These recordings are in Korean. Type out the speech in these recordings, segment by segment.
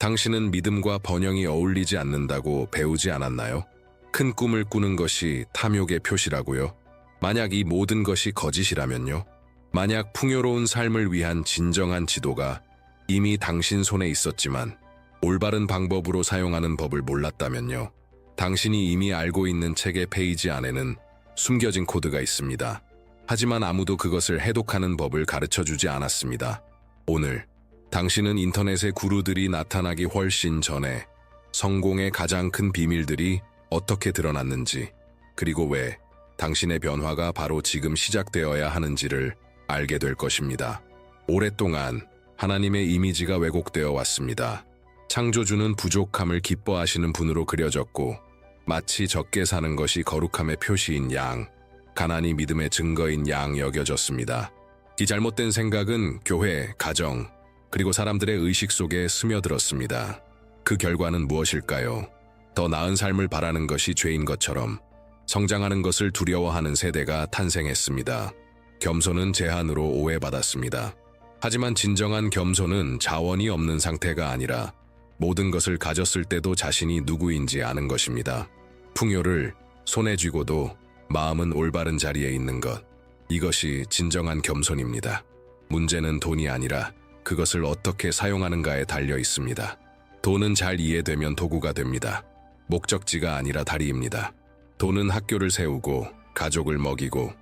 당신은 믿음과 번영이 어울리지 않는다고 배우지 않았나요? 큰 꿈을 꾸는 것이 탐욕의 표시라고요? 만약 이 모든 것이 거짓이라면요? 만약 풍요로운 삶을 위한 진정한 지도가 이미 당신 손에 있었지만 올바른 방법으로 사용하는 법을 몰랐다면요? 당신이 이미 알고 있는 책의 페이지 안에는 숨겨진 코드가 있습니다. 하지만 아무도 그것을 해독하는 법을 가르쳐 주지 않았습니다. 오늘 당신은 인터넷의 구루들이 나타나기 훨씬 전에 성공의 가장 큰 비밀들이 어떻게 드러났는지, 그리고 왜 당신의 변화가 바로 지금 시작되어야 하는지를 알게 될 것입니다. 오랫동안 하나님의 이미지가 왜곡되어 왔습니다. 창조주는 부족함을 기뻐하시는 분으로 그려졌고, 마치 적게 사는 것이 거룩함의 표시인 양, 가난이 믿음의 증거인 양 여겨졌습니다. 이 잘못된 생각은 교회, 가정, 그리고 사람들의 의식 속에 스며들었습니다. 그 결과는 무엇일까요? 더 나은 삶을 바라는 것이 죄인 것처럼 성장하는 것을 두려워하는 세대가 탄생했습니다. 겸손은 제한으로 오해받았습니다. 하지만 진정한 겸손은 자원이 없는 상태가 아니라 모든 것을 가졌을 때도 자신이 누구인지 아는 것입니다. 풍요를 손에 쥐고도 마음은 올바른 자리에 있는 것. 이것이 진정한 겸손입니다. 문제는 돈이 아니라 그것을 어떻게 사용하는가에 달려 있습니다. 돈은 잘 이해되면 도구가 됩니다. 목적지가 아니라 다리입니다. 돈은 학교를 세우고 가족을 먹이고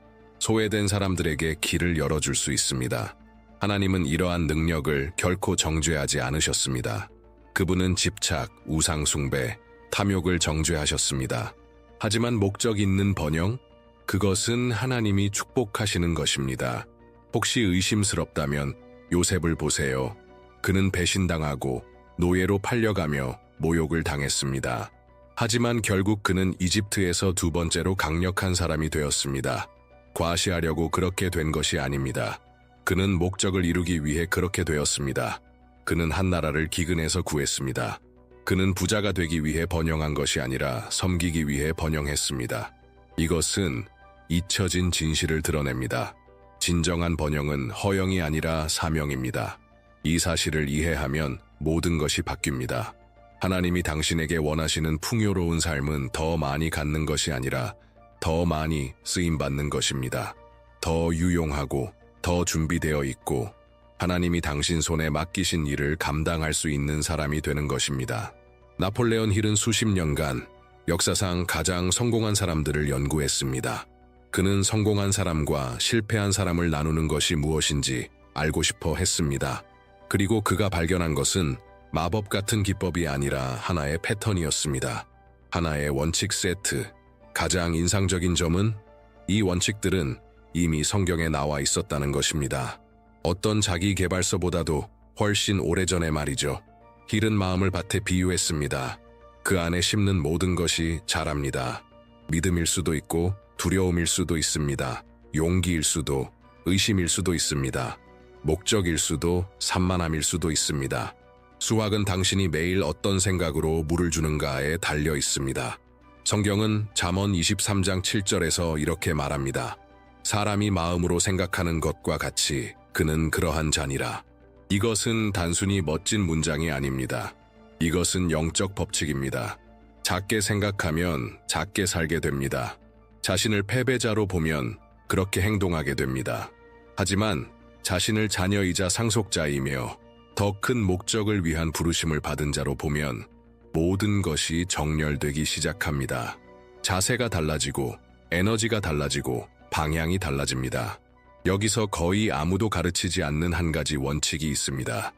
소외된 사람들에게 길을 열어줄 수 있습니다. 하나님은 이러한 능력을 결코 정죄하지 않으셨습니다. 그분은 집착, 우상숭배, 탐욕을 정죄하셨습니다. 하지만 목적 있는 번영? 그것은 하나님이 축복하시는 것입니다. 혹시 의심스럽다면 요셉을 보세요. 그는 배신당하고 노예로 팔려가며 모욕을 당했습니다. 하지만 결국 그는 이집트에서 두 번째로 강력한 사람이 되었습니다. 과시하려고 그렇게 된 것이 아닙니다. 그는 목적을 이루기 위해 그렇게 되었습니다. 그는 한 나라를 기근에서 구했습니다. 그는 부자가 되기 위해 번영한 것이 아니라 섬기기 위해 번영했습니다. 이것은 잊혀진 진실을 드러냅니다. 진정한 번영은 허영이 아니라 사명입니다. 이 사실을 이해하면 모든 것이 바뀝니다. 하나님이 당신에게 원하시는 풍요로운 삶은 더 많이 갖는 것이 아니라 더 많이 쓰임받는 것입니다. 더 유용하고 더 준비되어 있고 하나님이 당신 손에 맡기신 일을 감당할 수 있는 사람이 되는 것입니다. 나폴레온 힐은 수십 년간 역사상 가장 성공한 사람들을 연구했습니다. 그는 성공한 사람과 실패한 사람을 나누는 것이 무엇인지 알고 싶어 했습니다. 그리고 그가 발견한 것은 마법 같은 기법이 아니라 하나의 패턴이었습니다. 하나의 원칙 세트. 가장 인상적인 점은 이 원칙들은 이미 성경에 나와 있었다는 것입니다. 어떤 자기 개발서보다도 훨씬 오래전의 말이죠. 힐은 마음을 밭에 비유했습니다. 그 안에 심는 모든 것이 자랍니다. 믿음일 수도 있고 두려움일 수도 있습니다. 용기일 수도, 의심일 수도 있습니다. 목적일 수도, 산만함일 수도 있습니다. 수확은 당신이 매일 어떤 생각으로 물을 주는가에 달려 있습니다. 성경은 잠언 23장 7절에서 이렇게 말합니다. 사람이 마음으로 생각하는 것과 같이 그는 그러한 자니라. 이것은 단순히 멋진 문장이 아닙니다. 이것은 영적 법칙입니다. 작게 생각하면 작게 살게 됩니다. 자신을 패배자로 보면 그렇게 행동하게 됩니다. 하지만 자신을 자녀이자 상속자이며 더 큰 목적을 위한 부르심을 받은 자로 보면 모든 것이 정렬되기 시작합니다. 자세가 달라지고 에너지가 달라지고 방향이 달라집니다. 여기서 거의 아무도 가르치지 않는 한 가지 원칙이 있습니다.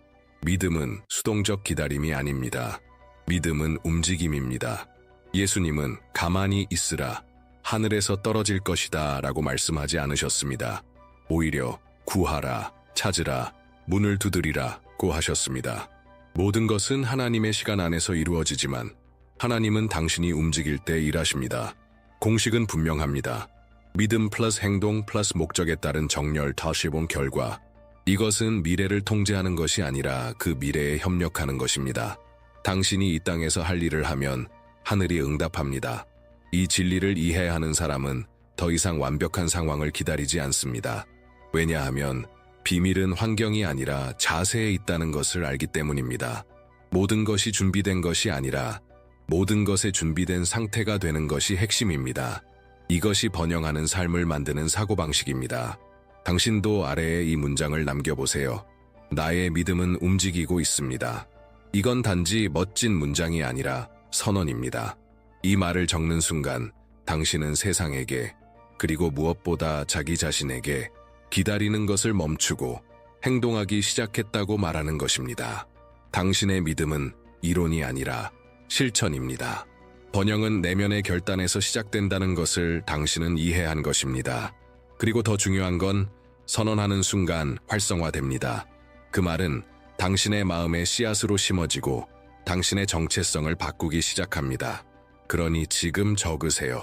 믿음은 수동적 기다림이 아닙니다. 믿음은 움직임입니다. 예수님은 가만히 있으라, 하늘에서 떨어질 것이다 라고 말씀하지 않으셨습니다. 오히려 구하라, 찾으라, 문을 두드리라고 하셨습니다. 모든 것은 하나님의 시간 안에서 이루어지지만 하나님은 당신이 움직일 때 일하십니다. 공식은 분명합니다. 믿음 플러스 행동 플러스 목적에 따른 정렬 다시 본 결과 이것은 미래를 통제하는 것이 아니라 그 미래에 협력하는 것입니다. 당신이 이 땅에서 할 일을 하면 하늘이 응답합니다. 이 진리를 이해하는 사람은 더 이상 완벽한 상황을 기다리지 않습니다. 왜냐하면 비밀은 환경이 아니라 자세에 있다는 것을 알기 때문입니다. 모든 것이 준비된 것이 아니라 모든 것에 준비된 상태가 되는 것이 핵심입니다. 이것이 번영하는 삶을 만드는 사고방식입니다. 당신도 아래에 이 문장을 남겨보세요. 나의 믿음은 움직이고 있습니다. 이건 단지 멋진 문장이 아니라 선언입니다. 이 말을 적는 순간 당신은 세상에게 그리고 무엇보다 자기 자신에게 기다리는 것을 멈추고 행동하기 시작했다고 말하는 것입니다. 당신의 믿음은 이론이 아니라 실천입니다. 번영은 내면의 결단에서 시작된다는 것을 당신은 이해한 것입니다. 그리고 더 중요한 건 선언하는 순간 활성화됩니다. 그 말은 당신의 마음의 씨앗으로 심어지고 당신의 정체성을 바꾸기 시작합니다. 그러니 지금 적으세요.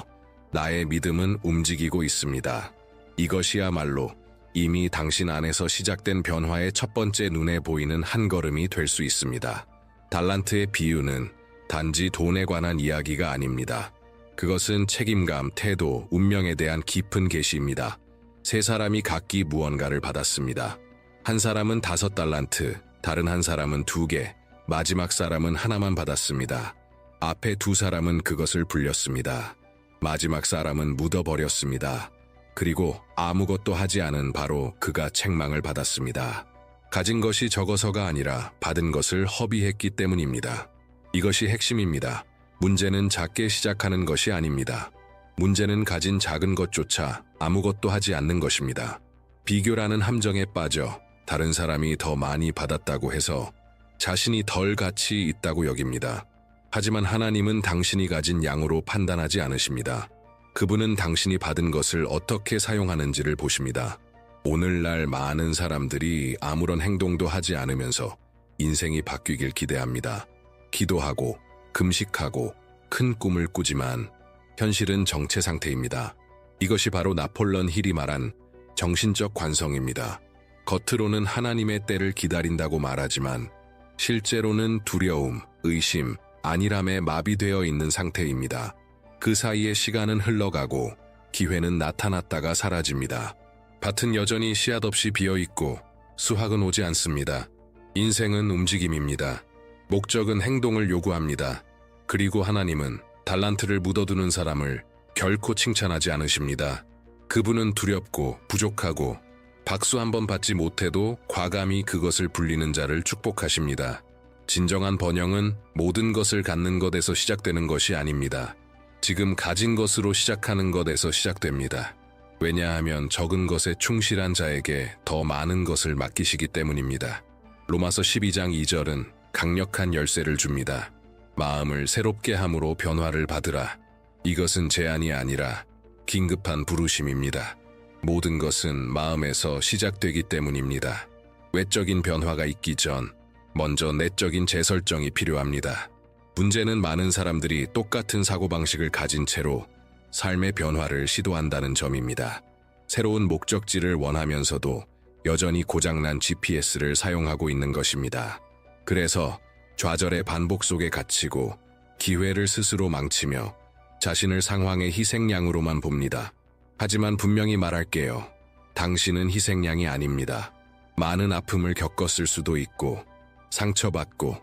나의 믿음은 움직이고 있습니다. 이것이야말로 이미 당신 안에서 시작된 변화의 첫 번째 눈에 보이는 한 걸음이 될 수 있습니다. 달란트의 비유는 단지 돈에 관한 이야기가 아닙니다. 그것은 책임감, 태도, 운명에 대한 깊은 계시입니다. 세 사람이 각기 무언가를 받았습니다. 한 사람은 다섯 달란트, 다른 한 사람은 두 개, 마지막 사람은 하나만 받았습니다. 앞에 두 사람은 그것을 불렸습니다. 마지막 사람은 묻어버렸습니다. 그리고 아무것도 하지 않은 바로 그가 책망을 받았습니다. 가진 것이 적어서가 아니라 받은 것을 허비했기 때문입니다. 이것이 핵심입니다. 문제는 작게 시작하는 것이 아닙니다. 문제는 가진 작은 것조차 아무것도 하지 않는 것입니다. 비교라는 함정에 빠져 다른 사람이 더 많이 받았다고 해서 자신이 덜 가치 있다고 여깁니다. 하지만 하나님은 당신이 가진 양으로 판단하지 않으십니다. 그분은 당신이 받은 것을 어떻게 사용하는지를 보십니다. 오늘날 많은 사람들이 아무런 행동도 하지 않으면서 인생이 바뀌길 기대합니다. 기도하고 금식하고 큰 꿈을 꾸지만 현실은 정체 상태입니다. 이것이 바로 나폴런 힐이 말한 정신적 관성입니다. 겉으로는 하나님의 때를 기다린다고 말하지만 실제로는 두려움, 의심, 안일함에 마비되어 있는 상태입니다. 그 사이에 시간은 흘러가고 기회는 나타났다가 사라집니다. 밭은 여전히 씨앗 없이 비어 있고 수확은 오지 않습니다. 인생은 움직임입니다. 목적은 행동을 요구합니다. 그리고 하나님은 달란트를 묻어두는 사람을 결코 칭찬하지 않으십니다. 그분은 두렵고 부족하고 박수 한 번 받지 못해도 과감히 그것을 불리는 자를 축복하십니다. 진정한 번영은 모든 것을 갖는 것에서 시작되는 것이 아닙니다. 지금 가진 것으로 시작하는 것에서 시작됩니다. 왜냐하면 적은 것에 충실한 자에게 더 많은 것을 맡기시기 때문입니다. 로마서 12장 2절은 강력한 열쇠를 줍니다. 마음을 새롭게 함으로 변화를 받으라. 이것은 제안이 아니라 긴급한 부르심입니다. 모든 것은 마음에서 시작되기 때문입니다. 외적인 변화가 있기 전 먼저 내적인 재설정이 필요합니다. 문제는 많은 사람들이 똑같은 사고방식을 가진 채로 삶의 변화를 시도한다는 점입니다. 새로운 목적지를 원하면서도 여전히 고장난 GPS를 사용하고 있는 것입니다. 그래서 좌절의 반복 속에 갇히고 기회를 스스로 망치며 자신을 상황의 희생양으로만 봅니다. 하지만 분명히 말할게요. 당신은 희생양이 아닙니다. 많은 아픔을 겪었을 수도 있고 상처받고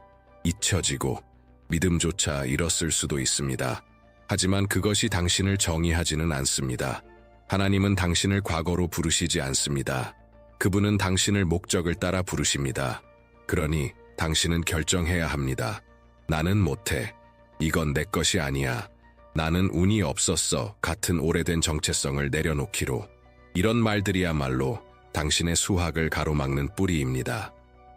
잊혀지고 믿음조차 잃었을 수도 있습니다. 하지만 그것이 당신을 정의하지는 않습니다. 하나님은 당신을 과거로 부르시지 않습니다. 그분은 당신을 목적을 따라 부르십니다. 그러니 당신은 결정해야 합니다. 나는 못해. 이건 내 것이 아니야. 나는 운이 없었어. 같은 오래된 정체성을 내려놓기로. 이런 말들이야말로 당신의 수학을 가로막는 뿌리입니다.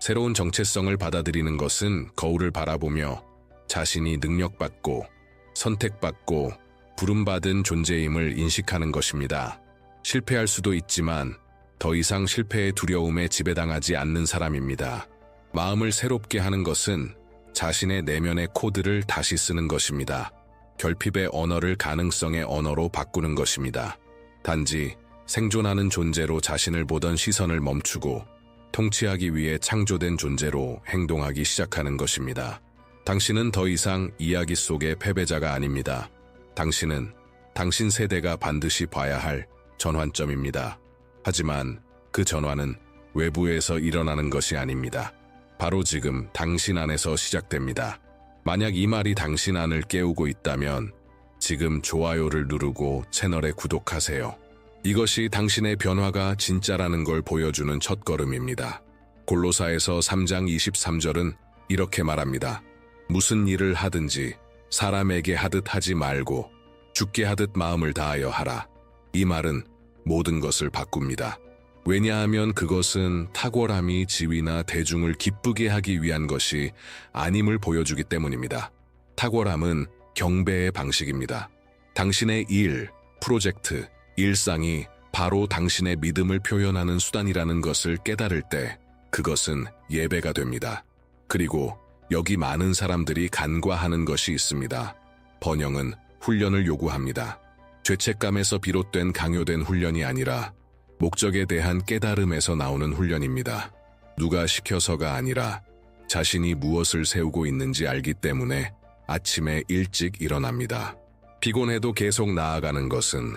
새로운 정체성을 받아들이는 것은 거울을 바라보며 자신이 능력받고 선택받고 부름받은 존재임을 인식하는 것입니다. 실패할 수도 있지만 더 이상 실패의 두려움에 지배당하지 않는 사람입니다. 마음을 새롭게 하는 것은 자신의 내면의 코드를 다시 쓰는 것입니다. 결핍의 언어를 가능성의 언어로 바꾸는 것입니다. 단지 생존하는 존재로 자신을 보던 시선을 멈추고 통치하기 위해 창조된 존재로 행동하기 시작하는 것입니다. 당신은 더 이상 이야기 속의 패배자가 아닙니다. 당신은 당신 세대가 반드시 봐야 할 전환점입니다. 하지만 그 전환은 외부에서 일어나는 것이 아닙니다. 바로 지금 당신 안에서 시작됩니다. 만약 이 말이 당신 안을 깨우고 있다면 지금 좋아요를 누르고 채널에 구독하세요. 이것이 당신의 변화가 진짜라는 걸 보여주는 첫 걸음입니다. 골로사에서 3장 23절은 이렇게 말합니다. 무슨 일을 하든지 사람에게 하듯 하지 말고 죽게 하듯 마음을 다하여 하라. 이 말은 모든 것을 바꿉니다. 왜냐하면 그것은 탁월함이 지위나 대중을 기쁘게 하기 위한 것이 아님을 보여주기 때문입니다. 탁월함은 경배의 방식입니다. 당신의 일, 프로젝트, 일상이 바로 당신의 믿음을 표현하는 수단이라는 것을 깨달을 때 그것은 예배가 됩니다. 그리고 여기 많은 사람들이 간과하는 것이 있습니다. 번영은 훈련을 요구합니다. 죄책감에서 비롯된 강요된 훈련이 아니라 목적에 대한 깨달음에서 나오는 훈련입니다. 누가 시켜서가 아니라 자신이 무엇을 세우고 있는지 알기 때문에 아침에 일찍 일어납니다. 피곤해도 계속 나아가는 것은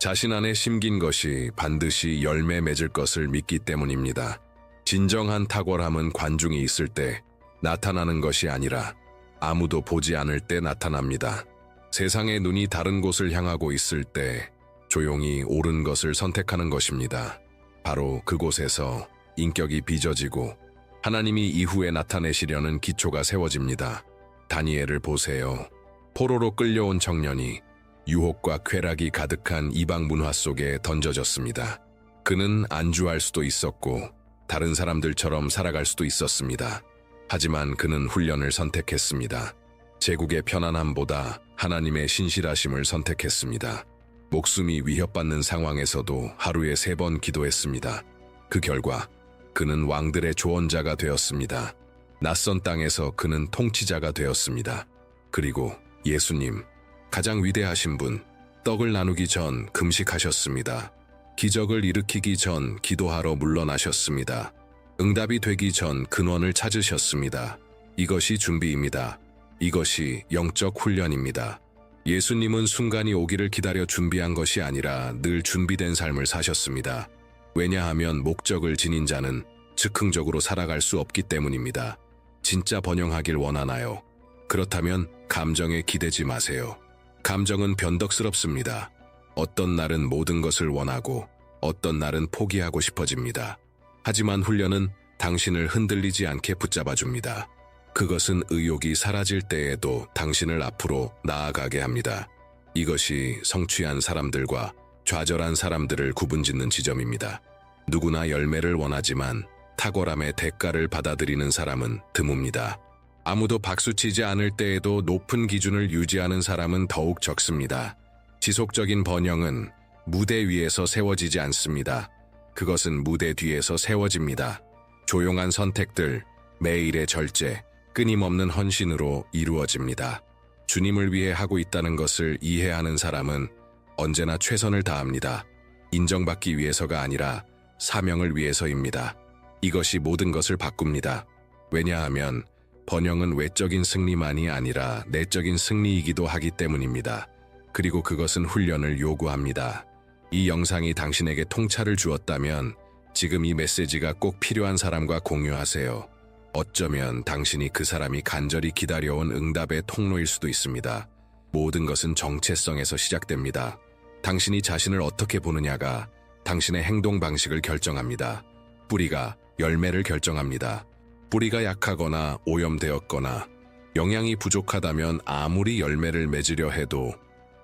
자신 안에 심긴 것이 반드시 열매 맺을 것을 믿기 때문입니다. 진정한 탁월함은 관중이 있을 때 나타나는 것이 아니라 아무도 보지 않을 때 나타납니다. 세상의 눈이 다른 곳을 향하고 있을 때 조용히 옳은 것을 선택하는 것입니다. 바로 그곳에서 인격이 빚어지고 하나님이 이후에 나타내시려는 기초가 세워집니다. 다니엘을 보세요. 포로로 끌려온 청년이 유혹과 쾌락이 가득한 이방 문화 속에 던져졌습니다. 그는 안주할 수도 있었고 다른 사람들처럼 살아갈 수도 있었습니다. 하지만 그는 훈련을 선택했습니다. 제국의 편안함보다 하나님의 신실하심을 선택했습니다. 목숨이 위협받는 상황에서도 하루에 세 번 기도했습니다. 그 결과 그는 왕들의 조언자가 되었습니다. 낯선 땅에서 그는 통치자가 되었습니다. 그리고 예수님, 가장 위대하신 분, 떡을 나누기 전 금식하셨습니다. 기적을 일으키기 전 기도하러 물러나셨습니다. 응답이 되기 전 근원을 찾으셨습니다. 이것이 준비입니다. 이것이 영적 훈련입니다. 예수님은 순간이 오기를 기다려 준비한 것이 아니라 늘 준비된 삶을 사셨습니다. 왜냐하면 목적을 지닌 자는 즉흥적으로 살아갈 수 없기 때문입니다. 진짜 번영하길 원하나요? 그렇다면 감정에 기대지 마세요. 감정은 변덕스럽습니다. 어떤 날은 모든 것을 원하고 어떤 날은 포기하고 싶어집니다. 하지만 훈련은 당신을 흔들리지 않게 붙잡아 줍니다. 그것은 의욕이 사라질 때에도 당신을 앞으로 나아가게 합니다. 이것이 성취한 사람들과 좌절한 사람들을 구분짓는 지점입니다. 누구나 열매를 원하지만 탁월함의 대가를 받아들이는 사람은 드뭅니다. 아무도 박수치지 않을 때에도 높은 기준을 유지하는 사람은 더욱 적습니다. 지속적인 번영은 무대 위에서 세워지지 않습니다. 그것은 무대 뒤에서 세워집니다. 조용한 선택들, 매일의 절제, 끊임없는 헌신으로 이루어집니다. 주님을 위해 하고 있다는 것을 이해하는 사람은 언제나 최선을 다합니다. 인정받기 위해서가 아니라 사명을 위해서입니다. 이것이 모든 것을 바꿉니다. 왜냐하면 번영은 외적인 승리만이 아니라 내적인 승리이기도 하기 때문입니다. 그리고 그것은 훈련을 요구합니다. 이 영상이 당신에게 통찰을 주었다면 지금 이 메시지가 꼭 필요한 사람과 공유하세요. 어쩌면 당신이 그 사람이 간절히 기다려온 응답의 통로일 수도 있습니다. 모든 것은 정체성에서 시작됩니다. 당신이 자신을 어떻게 보느냐가 당신의 행동 방식을 결정합니다. 뿌리가 열매를 결정합니다. 뿌리가 약하거나 오염되었거나 영양이 부족하다면 아무리 열매를 맺으려 해도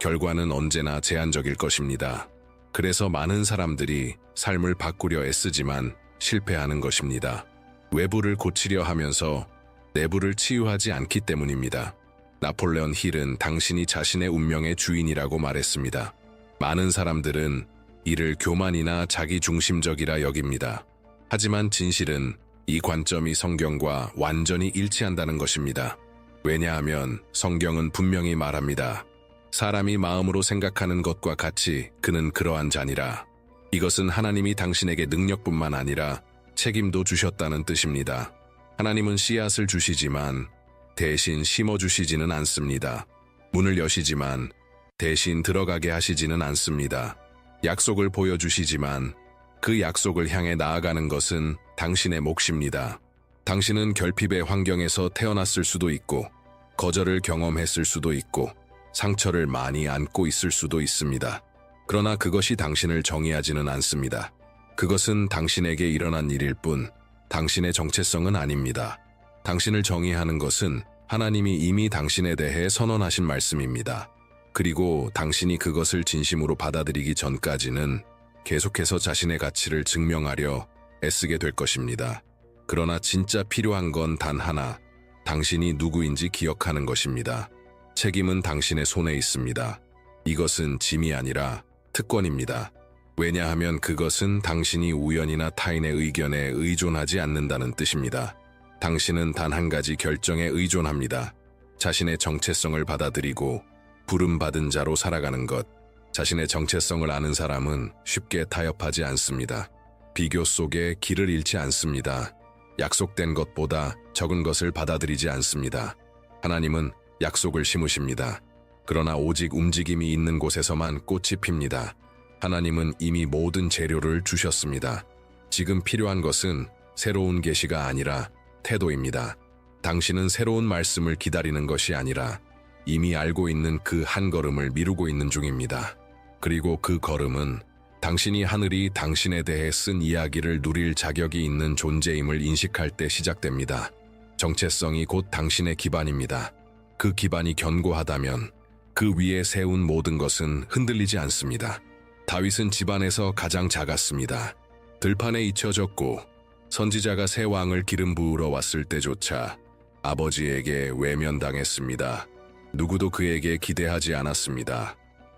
결과는 언제나 제한적일 것입니다. 그래서 많은 사람들이 삶을 바꾸려 애쓰지만 실패하는 것입니다. 외부를 고치려 하면서 내부를 치유하지 않기 때문입니다. 나폴레온 힐은 당신이 자신의 운명의 주인이라고 말했습니다. 많은 사람들은 이를 교만이나 자기중심적이라 여깁니다. 하지만 진실은 이 관점이 성경과 완전히 일치한다는 것입니다. 왜냐하면 성경은 분명히 말합니다. 사람이 마음으로 생각하는 것과 같이 그는 그러한 자니라. 이것은 하나님이 당신에게 능력뿐만 아니라 책임도 주셨다는 뜻입니다. 하나님은 씨앗을 주시지만 대신 심어주시지는 않습니다. 문을 여시지만 대신 들어가게 하시지는 않습니다. 약속을 보여주시지만 그 약속을 향해 나아가는 것은 당신의 몫입니다. 당신은 결핍의 환경에서 태어났을 수도 있고, 거절을 경험했을 수도 있고, 상처를 많이 안고 있을 수도 있습니다. 그러나 그것이 당신을 정의하지는 않습니다. 그것은 당신에게 일어난 일일 뿐, 당신의 정체성은 아닙니다. 당신을 정의하는 것은 하나님이 이미 당신에 대해 선언하신 말씀입니다. 그리고 당신이 그것을 진심으로 받아들이기 전까지는 계속해서 자신의 가치를 증명하려 애쓰게 될 것입니다. 그러나 진짜 필요한 건 단 하나, 당신이 누구인지 기억하는 것입니다. 책임은 당신의 손에 있습니다. 이것은 짐이 아니라 특권입니다. 왜냐하면 그것은 당신이 우연이나 타인의 의견에 의존하지 않는다는 뜻입니다. 당신은 단 한 가지 결정에 의존합니다. 자신의 정체성을 받아들이고 부름받은 자로 살아가는 것. 자신의 정체성을 아는 사람은 쉽게 타협하지 않습니다. 비교 속에 길을 잃지 않습니다. 약속된 것보다 적은 것을 받아들이지 않습니다. 하나님은 약속을 심으십니다. 그러나 오직 움직임이 있는 곳에서만 꽃이 핍니다. 하나님은 이미 모든 재료를 주셨습니다. 지금 필요한 것은 새로운 계시가 아니라 태도입니다. 당신은 새로운 말씀을 기다리는 것이 아니라 이미 알고 있는 그 한 걸음을 미루고 있는 중입니다. 그리고 그 걸음은 당신이 하늘이 당신에 대해 쓴 이야기를 누릴 자격이 있는 존재임을 인식할 때 시작됩니다. 정체성이 곧 당신의 기반입니다. 그 기반이 견고하다면 그 위에 세운 모든 것은 흔들리지 않습니다. 다윗은 집안에서 가장 작았습니다. 들판에 잊혀졌고 선지자가 새 왕을 기름 부으러 왔을 때조차 아버지에게 외면당했습니다. 누구도 그에게 기대하지 않았습니다.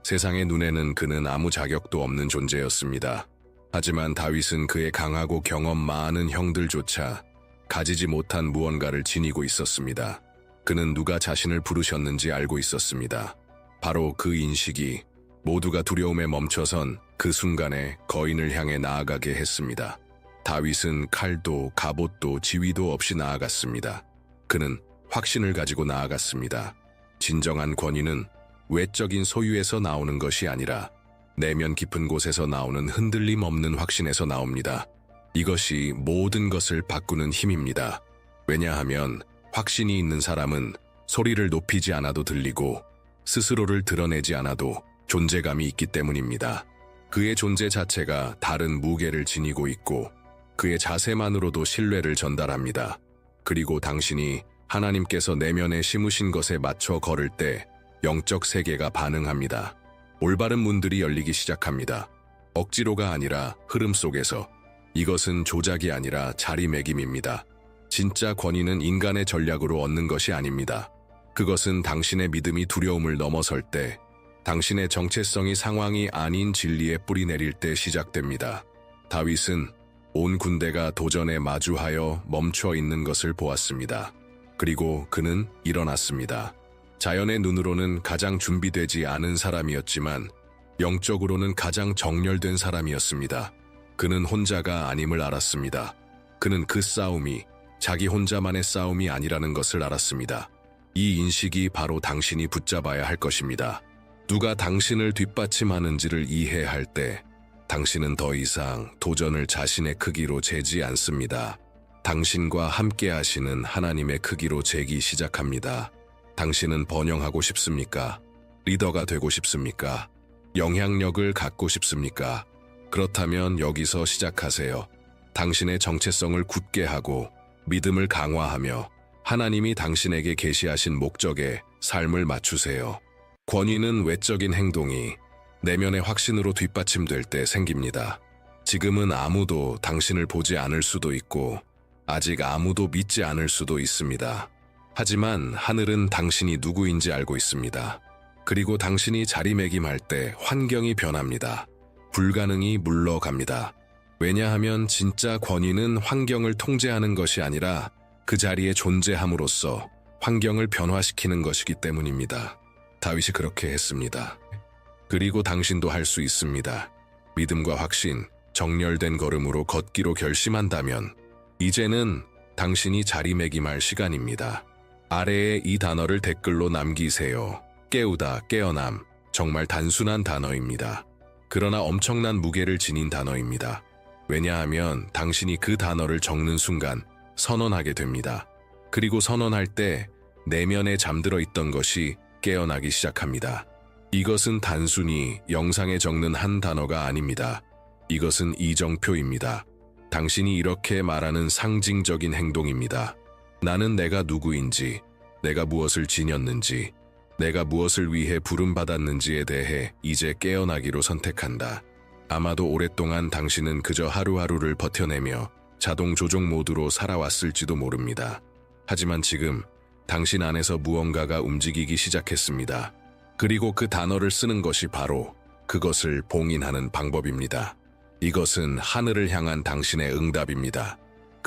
세상의 눈에는 그는 아무 자격도 없는 존재였습니다. 하지만 다윗은 그의 강하고 경험 많은 형들조차 가지지 못한 무언가를 지니고 있었습니다. 그는 누가 자신을 부르셨는지 알고 있었습니다. 바로 그 인식이 모두가 두려움에 멈춰선 그 순간에 거인을 향해 나아가게 했습니다. 다윗은 칼도 갑옷도 지위도 없이 나아갔습니다. 그는 확신을 가지고 나아갔습니다. 진정한 권위는 외적인 소유에서 나오는 것이 아니라 내면 깊은 곳에서 나오는 흔들림 없는 확신에서 나옵니다. 이것이 모든 것을 바꾸는 힘입니다. 왜냐하면 확신이 있는 사람은 소리를 높이지 않아도 들리고 스스로를 드러내지 않아도 존재감이 있기 때문입니다. 그의 존재 자체가 다른 무게를 지니고 있고 그의 자세만으로도 신뢰를 전달합니다. 그리고 당신이 하나님께서 내면에 심으신 것에 맞춰 걸을 때 영적 세계가 반응합니다. 올바른 문들이 열리기 시작합니다. 억지로가 아니라 흐름 속에서 이것은 조작이 아니라 자리매김입니다. 진짜 권위는 인간의 전략으로 얻는 것이 아닙니다. 그것은 당신의 믿음이 두려움을 넘어설 때, 당신의 정체성이 상황이 아닌 진리에 뿌리 내릴 때 시작됩니다. 다윗은 온 군대가 도전에 마주하여 멈춰 있는 것을 보았습니다. 그리고 그는 일어났습니다. 자연의 눈으로는 가장 준비되지 않은 사람이었지만 영적으로는 가장 정렬된 사람이었습니다. 그는 혼자가 아님을 알았습니다. 그는 그 싸움이 자기 혼자만의 싸움이 아니라는 것을 알았습니다. 이 인식이 바로 당신이 붙잡아야 할 것입니다. 누가 당신을 뒷받침하는지를 이해할 때 당신은 더 이상 도전을 자신의 크기로 재지 않습니다. 당신과 함께 하시는 하나님의 크기로 재기 시작합니다. 당신은 번영하고 싶습니까? 리더가 되고 싶습니까? 영향력을 갖고 싶습니까? 그렇다면 여기서 시작하세요. 당신의 정체성을 굳게 하고 믿음을 강화하며 하나님이 당신에게 계시하신 목적에 삶을 맞추세요. 권위는 외적인 행동이 내면의 확신으로 뒷받침될 때 생깁니다. 지금은 아무도 당신을 보지 않을 수도 있고 아직 아무도 믿지 않을 수도 있습니다. 하지만 하늘은 당신이 누구인지 알고 있습니다. 그리고 당신이 자리매김할 때 환경이 변합니다. 불가능이 물러갑니다. 왜냐하면 진짜 권위는 환경을 통제하는 것이 아니라 그 자리에 존재함으로써 환경을 변화시키는 것이기 때문입니다. 다윗이 그렇게 했습니다. 그리고 당신도 할 수 있습니다. 믿음과 확신, 정렬된 걸음으로 걷기로 결심한다면 이제는 당신이 자리매김할 시간입니다. 아래에 이 단어를 댓글로 남기세요. 깨우다, 깨어남. 정말 단순한 단어입니다. 그러나 엄청난 무게를 지닌 단어입니다. 왜냐하면 당신이 그 단어를 적는 순간 선언하게 됩니다. 그리고 선언할 때 내면에 잠들어 있던 것이 깨어나기 시작합니다. 이것은 단순히 영상에 적는 한 단어가 아닙니다. 이것은 이정표입니다. 당신이 이렇게 말하는 상징적인 행동입니다. 나는 내가 누구인지, 내가 무엇을 지녔는지, 내가 무엇을 위해 부름받았는지에 대해 이제 깨어나기로 선택한다. 아마도 오랫동안 당신은 그저 하루하루를 버텨내며 자동 조종 모드로 살아왔을지도 모릅니다. 하지만 지금 당신 안에서 무언가가 움직이기 시작했습니다. 그리고 그 단어를 쓰는 것이 바로 그것을 봉인하는 방법입니다. 이것은 하늘을 향한 당신의 응답입니다.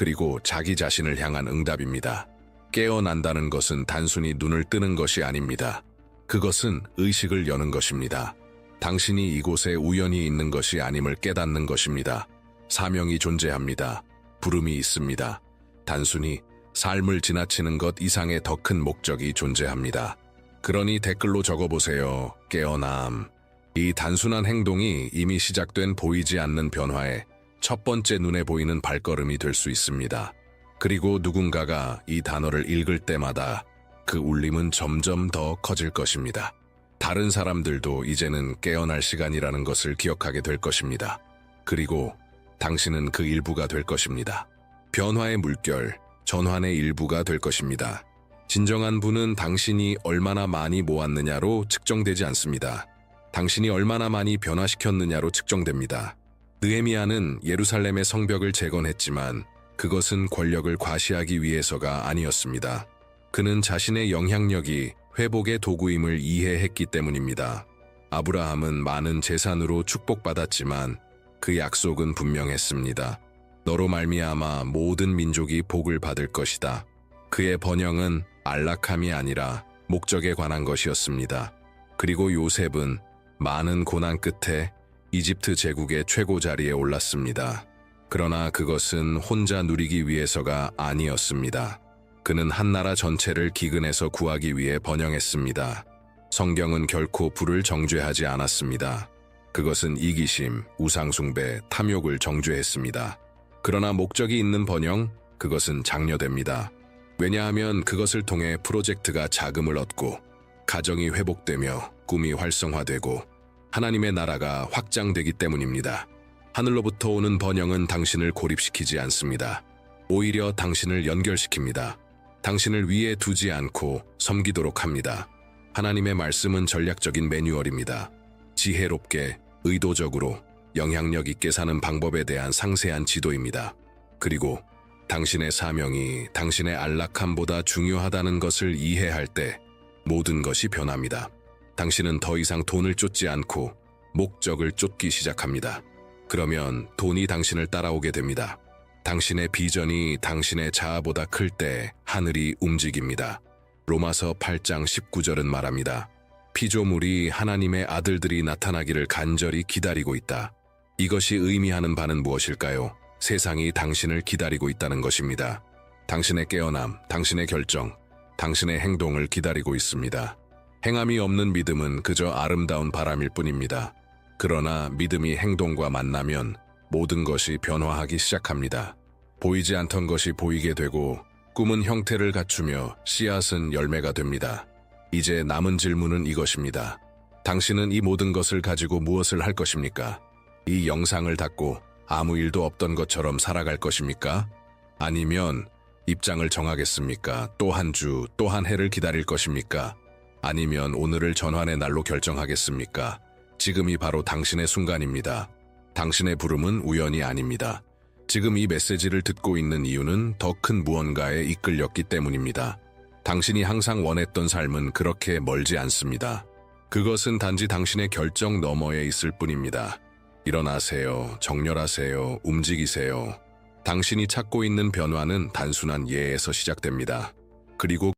그리고 자기 자신을 향한 응답입니다. 깨어난다는 것은 단순히 눈을 뜨는 것이 아닙니다. 그것은 의식을 여는 것입니다. 당신이 이곳에 우연히 있는 것이 아님을 깨닫는 것입니다. 사명이 존재합니다. 부름이 있습니다. 단순히 삶을 지나치는 것 이상의 더 큰 목적이 존재합니다. 그러니 댓글로 적어보세요. 깨어남. 이 단순한 행동이 이미 시작된 보이지 않는 변화의 첫 번째 눈에 보이는 발걸음이 될 수 있습니다. 그리고 누군가가 이 단어를 읽을 때마다 그 울림은 점점 더 커질 것입니다. 다른 사람들도 이제는 깨어날 시간이라는 것을 기억하게 될 것입니다. 그리고 당신은 그 일부가 될 것입니다. 변화의 물결, 전환의 일부가 될 것입니다. 진정한 부는 당신이 얼마나 많이 모았느냐로 측정되지 않습니다. 당신이 얼마나 많이 변화시켰느냐로 측정됩니다. 느헤미야는 예루살렘의 성벽을 재건했지만 그것은 권력을 과시하기 위해서가 아니었습니다. 그는 자신의 영향력이 회복의 도구임을 이해했기 때문입니다. 아브라함은 많은 재산으로 축복받았지만 그 약속은 분명했습니다. 너로 말미암아 모든 민족이 복을 받을 것이다. 그의 번영은 안락함이 아니라 목적에 관한 것이었습니다. 그리고 요셉은 많은 고난 끝에 이집트 제국의 최고 자리에 올랐습니다. 그러나 그것은 혼자 누리기 위해서가 아니었습니다. 그는 한 나라 전체를 기근에서 구하기 위해 번영했습니다. 성경은 결코 불을 정죄하지 않았습니다. 그것은 이기심, 우상숭배, 탐욕을 정죄했습니다. 그러나 목적이 있는 번영, 그것은 장려됩니다. 왜냐하면 그것을 통해 프로젝트가 자금을 얻고 가정이 회복되며 꿈이 활성화되고 하나님의 나라가 확장되기 때문입니다. 하늘로부터 오는 번영은 당신을 고립시키지 않습니다. 오히려 당신을 연결시킵니다. 당신을 위에 두지 않고 섬기도록 합니다. 하나님의 말씀은 전략적인 매뉴얼입니다. 지혜롭게, 의도적으로, 영향력 있게 사는 방법에 대한 상세한 지도입니다. 그리고 당신의 사명이 당신의 안락함보다 중요하다는 것을 이해할 때 모든 것이 변합니다. 당신은 더 이상 돈을 쫓지 않고 목적을 쫓기 시작합니다. 그러면 돈이 당신을 따라오게 됩니다. 당신의 비전이 당신의 자아보다 클 때 하늘이 움직입니다. 로마서 8장 19절은 말합니다. 피조물이 하나님의 아들들이 나타나기를 간절히 기다리고 있다. 이것이 의미하는 바는 무엇일까요? 세상이 당신을 기다리고 있다는 것입니다. 당신의 깨어남, 당신의 결정, 당신의 행동을 기다리고 있습니다. 행함이 없는 믿음은 그저 아름다운 바람일 뿐입니다. 그러나 믿음이 행동과 만나면 모든 것이 변화하기 시작합니다. 보이지 않던 것이 보이게 되고 꿈은 형태를 갖추며 씨앗은 열매가 됩니다. 이제 남은 질문은 이것입니다. 당신은 이 모든 것을 가지고 무엇을 할 것입니까? 이 영상을 닫고 아무 일도 없던 것처럼 살아갈 것입니까? 아니면 입장을 정하겠습니까? 또 한 주, 또 한 해를 기다릴 것입니까? 아니면 오늘을 전환의 날로 결정하겠습니까? 지금이 바로 당신의 순간입니다. 당신의 부름은 우연이 아닙니다. 지금 이 메시지를 듣고 있는 이유는 더 큰 무언가에 이끌렸기 때문입니다. 당신이 항상 원했던 삶은 그렇게 멀지 않습니다. 그것은 단지 당신의 결정 너머에 있을 뿐입니다. 일어나세요. 정렬하세요. 움직이세요. 당신이 찾고 있는 변화는 단순한 예에서 시작됩니다. 그리고